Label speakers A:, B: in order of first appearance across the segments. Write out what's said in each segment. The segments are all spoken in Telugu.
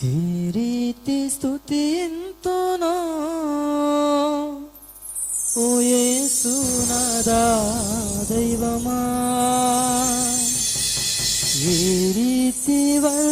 A: ఈ రీతి స్థుతి ఎంతునో ఓయేసునాదా దైవమా ఈ రీతి వల్ల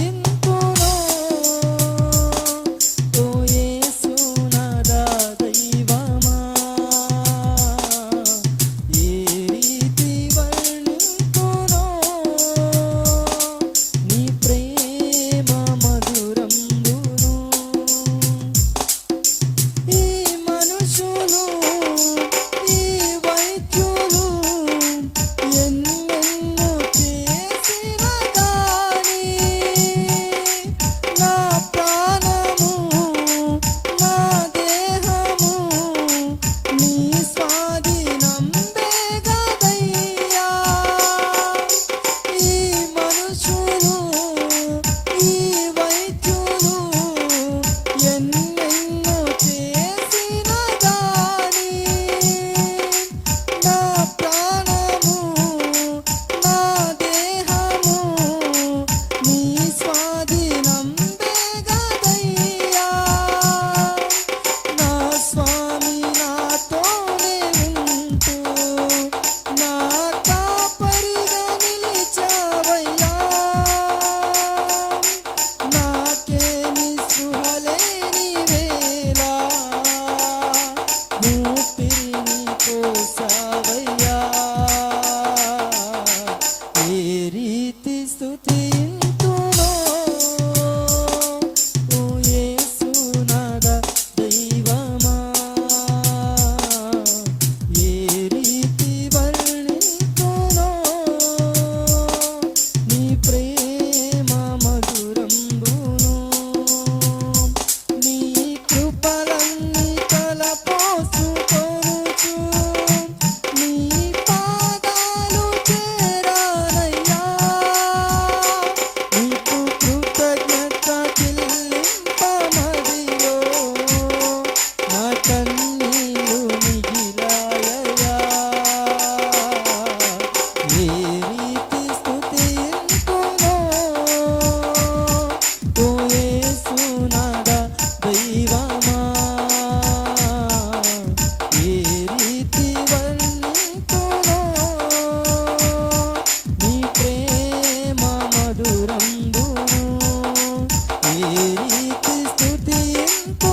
A: in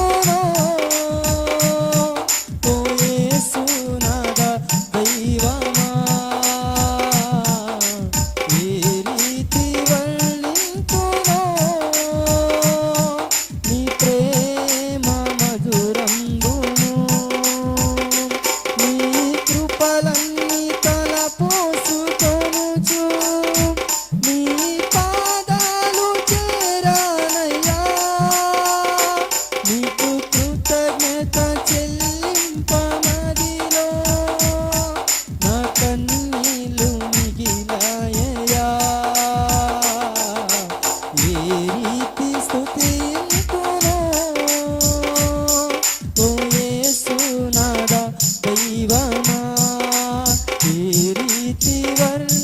A: Oh, fever